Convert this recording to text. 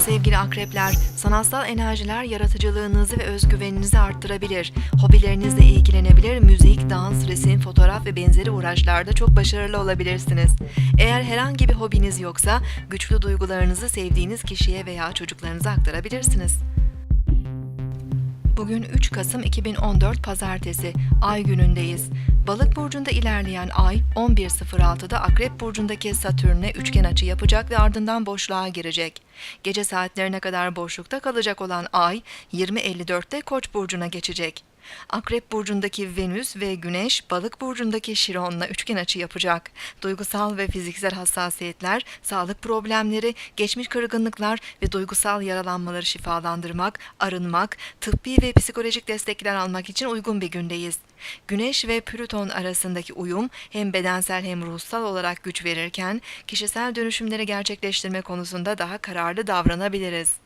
Sevgili akrepler. Sanatsal enerjiler yaratıcılığınızı ve özgüveninizi arttırabilir. Hobilerinizle ilgilenebilir, müzik, dans, resim, fotoğraf ve benzeri uğraşlarda çok başarılı olabilirsiniz. Eğer herhangi bir hobiniz yoksa güçlü duygularınızı sevdiğiniz kişiye veya çocuklarınıza aktarabilirsiniz. Bugün 3 Kasım 2014 Pazartesi, Ay günündeyiz. Balık burcunda ilerleyen Ay 11.06'da Akrep burcundaki Satürn'e üçgen açı yapacak ve ardından boşluğa girecek. Gece saatlerine kadar boşlukta kalacak olan Ay 20.54'te Koç burcuna geçecek. Akrep burcundaki Venüs ve Güneş Balık burcundaki Şiron'la üçgen açı yapacak. Duygusal ve fiziksel hassasiyetler, sağlık problemleri, geçmiş kırgınlıklar ve duygusal yaralanmaları şifalandırmak, arınmak, tıbbi ve psikolojik destekler almak için uygun bir gündeyiz. Güneş ve Plüton arasındaki uyum hem bedensel hem ruhsal olarak güç verirken kişisel dönüşümleri gerçekleştirme konusunda daha kararlı davranabiliriz.